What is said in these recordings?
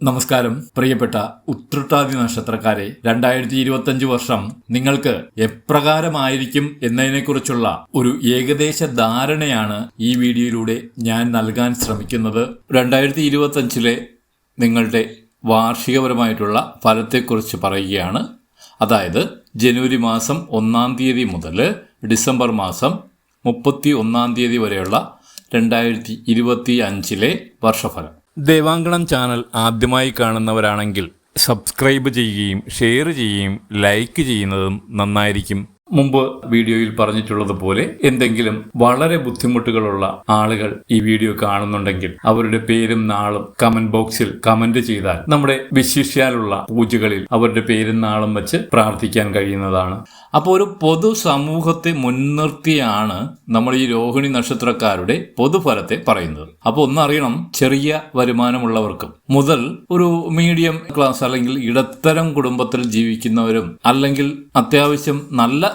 നമസ്കാരം. പ്രിയപ്പെട്ട ഉത്രട്ടാതി നക്ഷത്രക്കാരെ രണ്ടായിരത്തി ഇരുപത്തഞ്ച് വർഷം നിങ്ങൾക്ക് എപ്രകാരമായിരിക്കും എന്നതിനെക്കുറിച്ചുള്ള ഒരു ഏകദേശ ധാരണയാണ് ഈ വീഡിയോയിലൂടെ ഞാൻ നൽകാൻ ശ്രമിക്കുന്നത്. രണ്ടായിരത്തി ഇരുപത്തഞ്ചിലെ നിങ്ങളുടെ വാർഷികപരമായിട്ടുള്ള ഫലത്തെക്കുറിച്ച് പറയുകയാണ്. അതായത് ജനുവരി മാസം ഒന്നാം തീയതി മുതൽ ഡിസംബർ മാസം മുപ്പത്തി ഒന്നാം തീയതി വരെയുള്ള രണ്ടായിരത്തി ഇരുപത്തി അഞ്ചിലെ വർഷഫലം. ദേവാങ്കണം ചാനൽ ആദ്യമായി കാണുന്നവരാണെങ്കിൽ സബ്സ്ക്രൈബ് ചെയ്യുകയും ഷെയർ ചെയ്യുകയും ലൈക്ക് ചെയ്യുന്നതും നന്നായിരിക്കും. മുമ്പ് വീഡിയോയിൽ പറഞ്ഞിട്ടുള്ളതുപോലെ എന്തെങ്കിലും വളരെ ബുദ്ധിമുട്ടുകളുള്ള ആളുകൾ ഈ വീഡിയോ കാണുന്നുണ്ടെങ്കിൽ അവരുടെ പേരും നാളും കമന്റ് ബോക്സിൽ കമന്റ് ചെയ്താൽ നമ്മുടെ വിശിഷ്യാലുള്ള പൂജകളിൽ അവരുടെ പേരും നാളും വെച്ച് പ്രാർത്ഥിക്കാൻ കഴിയുന്നതാണ്. അപ്പോൾ ഒരു പൊതു സമൂഹത്തെ മുൻനിർത്തിയാണ് നമ്മൾ ഈ രോഹിണി നക്ഷത്രക്കാരുടെ പൊതുഫലത്തെ പറയുന്നത്. അപ്പോൾ ഒന്നറിയണം ചെറിയ വരുമാനമുള്ളവർക്കും മുതൽ ഒരു മീഡിയം ക്ലാസ് അല്ലെങ്കിൽ ഇടത്തരം കുടുംബത്തിൽ ജീവിക്കുന്നവരും അല്ലെങ്കിൽ അത്യാവശ്യം നല്ല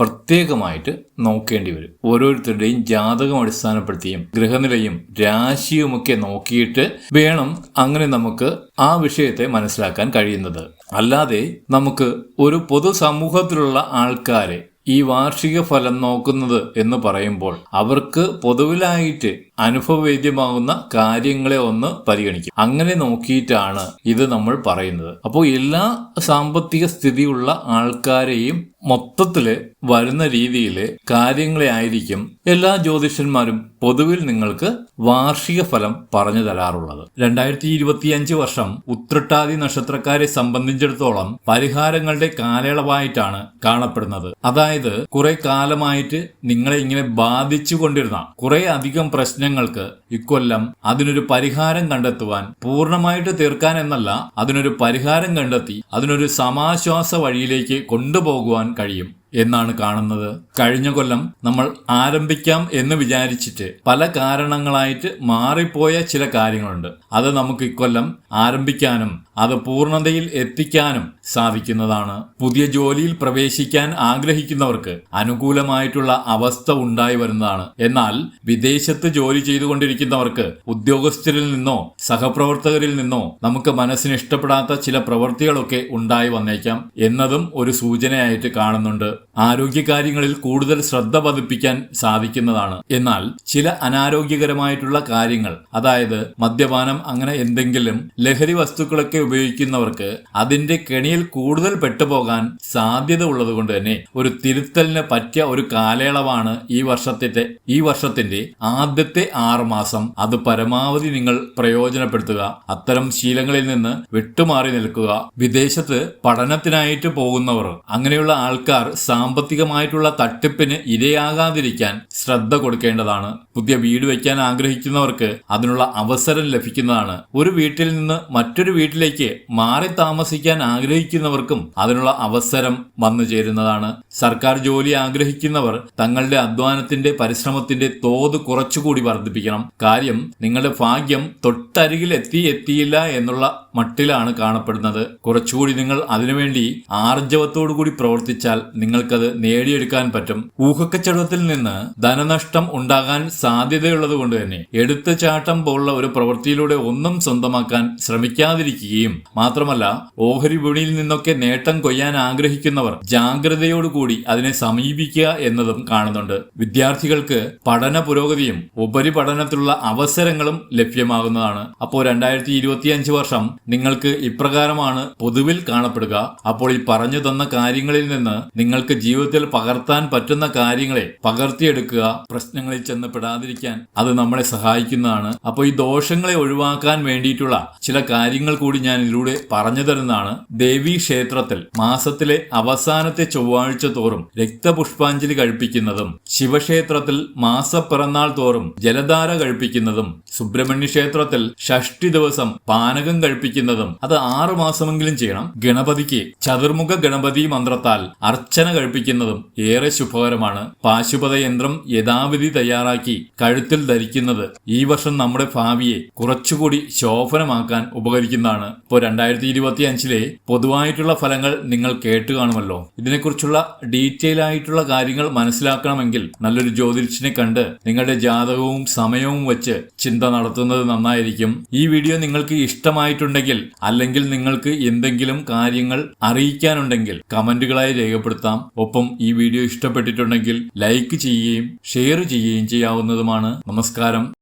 പ്രത്യേകമായിട്ട് നോക്കേണ്ടി വരും. ഓരോരുത്തരുടെയും ജാതകം അടിസ്ഥാനപ്പെടുത്തിയും ഗ്രഹനിലയും രാശിയുമൊക്കെ നോക്കിയിട്ട് വേണം അങ്ങനെ നമുക്ക് ആ വിഷയത്തെ മനസ്സിലാക്കാൻ കഴിയുന്നത്. അല്ലാതെ നമുക്ക് ഒരു പൊതുസമൂഹത്തിലുള്ള ആൾക്കാരെ ഈ വാർഷിക ഫലം നോക്കുന്നത് എന്ന് പറയുമ്പോൾ അവർക്ക് പൊതുവിലായിട്ട് അനുഭവവേദ്യമാകുന്ന കാര്യങ്ങളെ ഒന്ന് പരിഗണിക്കും. അങ്ങനെ നോക്കിയിട്ടാണ് ഇത് നമ്മൾ പറയുന്നത്. അപ്പോൾ എല്ലാ സാമ്പത്തിക സ്ഥിതിയുള്ള ആൾക്കാരെയും മൊത്തത്തിൽ വരുന്ന രീതിയിൽ കാര്യങ്ങളെ ആയിരിക്കും എല്ലാ ജ്യോതിഷന്മാരും പൊതുവിൽ നിങ്ങൾക്ക് വാർഷിക ഫലം പറഞ്ഞു തരാറുള്ളത്. രണ്ടായിരത്തി ഇരുപത്തിയഞ്ച് വർഷം ഉത്രട്ടാതി നക്ഷത്രക്കാരെ സംബന്ധിച്ചിടത്തോളം പരിഹാരങ്ങളുടെ കാലയളവായിട്ടാണ് കാണപ്പെടുന്നത്. അതായത് കുറെ കാലമായിട്ട് നിങ്ങളെ ഇങ്ങനെ ബാധിച്ചു കൊണ്ടിരുന്ന കുറെ അധികം പ്രശ്നങ്ങൾക്ക് ഇക്കൊല്ലം അതിനൊരു പരിഹാരം കണ്ടെത്തുവാൻ പൂർണമായിട്ട് തീർക്കാൻ എന്നല്ല അതിനൊരു പരിഹാരം കണ്ടെത്തി അതിനൊരു സമാശ്വാസ വഴിയിലേക്ക് കൊണ്ടുപോകുവാൻ കഴിയും. എന്നാണ് കാണുന്നത്. കഴിഞ്ഞ കൊല്ലം നമ്മൾ ആരംഭിക്കാം എന്ന് വിചാരിച്ചിട്ട് പല കാരണങ്ങളായിട്ട് മാറിപ്പോയ ചില കാര്യങ്ങളുണ്ട്. അത് നമുക്ക് ഇക്കൊല്ലം ആരംഭിക്കാനും അത് പൂർണതയിൽ എത്തിക്കാനും സാധിക്കുന്നതാണ്. പുതിയ ജോലിയിൽ പ്രവേശിക്കാൻ ആഗ്രഹിക്കുന്നവർക്ക് അനുകൂലമായിട്ടുള്ള അവസ്ഥ ഉണ്ടായി വരുന്നതാണ്. എന്നാൽ വിദേശത്ത് ജോലി ചെയ്തുകൊണ്ടിരിക്കുന്നവർക്ക് ഉദ്യോഗസ്ഥരിൽ നിന്നോ സഹപ്രവർത്തകരിൽ നിന്നോ നമുക്ക് മനസ്സിന് ഇഷ്ടപ്പെടാത്ത ചില പ്രവൃത്തികളൊക്കെ ഉണ്ടായി വന്നേക്കാം എന്നതും ഒരു സൂചനയായിട്ട് കാണുന്നുണ്ട്. ആരോഗ്യകാര്യങ്ങളിൽ കൂടുതൽ ശ്രദ്ധ പതിപ്പിക്കാൻ സാധിക്കുന്നതാണ്. എന്നാൽ ചില അനാരോഗ്യകരമായിട്ടുള്ള കാര്യങ്ങൾ അതായത് മദ്യപാനം അങ്ങനെ എന്തെങ്കിലും ലഹരി വസ്തുക്കളൊക്കെ ഉപയോഗിക്കുന്നവർക്ക് അതിന്റെ കെണിയിൽ കൂടുതൽ പെട്ടുപോകാൻ സാധ്യത ഉള്ളതുകൊണ്ട് തന്നെ ഒരു തിരുത്തലിന് പറ്റിയ ഒരു കാലയളവാണ് ഈ വർഷത്തിന്റെ ഈ വർഷത്തിന്റെ ആദ്യത്തെ ആറുമാസം അത് പരമാവധി നിങ്ങൾ പ്രയോജനപ്പെടുത്തുക. അത്തരം ശീലങ്ങളിൽ നിന്ന് വിട്ടുമാറി നിൽക്കുക. വിദേശത്ത് പഠനത്തിനായിട്ട് പോകുന്നവർ അങ്ങനെയുള്ള ആൾക്കാർ സാമ്പത്തികമായിട്ടുള്ള തട്ടിപ്പിന് ഇരയാകാതിരിക്കാൻ ശ്രദ്ധ കൊടുക്കേണ്ടതാണ്. പുതിയ വീട് വയ്ക്കാൻ ആഗ്രഹിക്കുന്നവർക്ക് അതിനുള്ള അവസരം ലഭിക്കുന്നതാണ്. ഒരു വീട്ടിൽ നിന്ന് മറ്റൊരു വീട്ടിലേക്ക് മാറി താമസിക്കാൻ ആഗ്രഹിക്കുന്നവർക്കും അതിനുള്ള അവസരം വന്നു ചേരുന്നതാണ്. സർക്കാർ ജോലി ആഗ്രഹിക്കുന്നവർ തങ്ങളുടെ അധ്വാനത്തിന്റെ പരിശ്രമത്തിന്റെ തോത് കുറച്ചുകൂടി വർദ്ധിപ്പിക്കണം. കാര്യം നിങ്ങളുടെ ഭാഗ്യം തൊട്ടരികിൽ എത്തി എത്തിയില്ല എന്നുള്ള മട്ടിലാണ് കാണപ്പെടുന്നത്. കുറച്ചുകൂടി നിങ്ങൾ അതിനുവേണ്ടി ആർജവത്തോടു കൂടി പ്രവർത്തിച്ചാൽ നിങ്ങൾക്കത് നേടിയെടുക്കാൻ പറ്റും. ഊഹക്കച്ചവടത്തിൽ നിന്ന് ധനനഷ്ടം ഉണ്ടാകാൻ സാധ്യതയുള്ളത് കൊണ്ട് തന്നെ എടുത്തുചാട്ടം പോലുള്ള ഒരു പ്രവൃത്തിയിലൂടെ ഒന്നും സ്വന്തമാക്കാൻ ശ്രമിക്കാതിരിക്കുകയും മാത്രമല്ല ഓഹരി വിപണിയിൽ നിന്നൊക്കെ നേട്ടം കൊയ്യാൻ ആഗ്രഹിക്കുന്നവർ ജാഗ്രതയോടുകൂടി അതിനെ സമീപിക്കുക എന്നതും കാണുന്നുണ്ട്. വിദ്യാർത്ഥികൾക്ക് പഠന പുരോഗതിയും ഉപരിപഠനത്തിലുള്ള അവസരങ്ങളും ലഭ്യമാകുന്നതാണ്. അപ്പോൾ രണ്ടായിരത്തി ഇരുപത്തിയഞ്ച് വർഷം നിങ്ങൾക്ക് ഇപ്രകാരമാണ് പൊതുവിൽ കാണപ്പെടുക. അപ്പോൾ ഈ പറഞ്ഞു തന്ന കാര്യങ്ങളിൽ നിന്ന് നിങ്ങൾക്ക് ജീവിതത്തിൽ പകർത്താൻ പറ്റുന്ന കാര്യങ്ങളെ പകർത്തിയെടുക്കുക പ്രശ്നങ്ങളിൽ ചെന്ന് പെടാതിരിക്കാൻ അത് നമ്മളെ സഹായിക്കുന്നതാണ്. അപ്പോൾ ഈ ദോഷങ്ങളെ ഒഴിവാക്കാൻ വേണ്ടിയിട്ടുള്ള ചില കാര്യങ്ങൾ കൂടി ഞാൻ ഇതിലൂടെ പറഞ്ഞു തരുന്നതാണ്. ദേവീ ക്ഷേത്രത്തിൽ മാസത്തിലെ അവസാനത്തെ ചൊവ്വാഴ്ച തോറും രക്തപുഷ്പാഞ്ജലി കഴിപ്പിക്കുന്നതും ശിവക്ഷേത്രത്തിൽ മാസപ്പിറന്നാൾ തോറും ജലധാര കഴിപ്പിക്കുന്നതും സുബ്രഹ്മണ്യ ക്ഷേത്രത്തിൽ ഷഷ്ടി ദിവസം പാനകം കഴിപ്പിക്കുന്നതും അത് ആറു മാസമെങ്കിലും ചെയ്യണം. ഗണപതിക്ക് ചതുർമുഖ ഗണപതി മന്ത്രത്താൽ അർച്ചന കഴിപ്പിക്കുന്നതും ഏറെ ശുഭകരമാണ്. പാശുപത യന്ത്രം യഥാവിധി തയ്യാറാക്കി കഴുത്തിൽ ധരിക്കുന്നത് ഈ വർഷം നമ്മുടെ ഭാവിയെ കുറച്ചുകൂടി ശോഭനമാക്കാൻ ഉപകരിക്കുന്നതാണ്. ഇപ്പോൾ രണ്ടായിരത്തി ഇരുപത്തി അഞ്ചിലെ പൊതുവായിട്ടുള്ള ഫലങ്ങൾ നിങ്ങൾ കേട്ടു കാണുമല്ലോ. ഇതിനെക്കുറിച്ചുള്ള ഡീറ്റെയിൽ ആയിട്ടുള്ള കാര്യങ്ങൾ മനസ്സിലാക്കണമെങ്കിൽ നല്ലൊരു ജ്യോതിഷിനെ കണ്ട് നിങ്ങളുടെ ജാതകവും സമയവും വെച്ച് ചിന്ത നടത്തുന്നത് നന്നായിരിക്കും. ഈ വീഡിയോ നിങ്ങൾക്ക് ഇഷ്ടമായിട്ടുണ്ടെങ്കിൽ അല്ലെങ്കിൽ നിങ്ങൾക്ക് എന്തെങ്കിലും കാര്യങ്ങൾ അറിയിക്കാനുണ്ടെങ്കിൽ കമന്റുകളായി രേഖപ്പെടുത്താം. ഒപ്പം ഈ വീഡിയോ ഇഷ്ടപ്പെട്ടിട്ടുണ്ടെങ്കിൽ ലൈക്ക് ചെയ്യുകയും ഷെയർ ചെയ്യുകയും ചെയ്യാവുന്നതുമാണ്. നമസ്കാരം.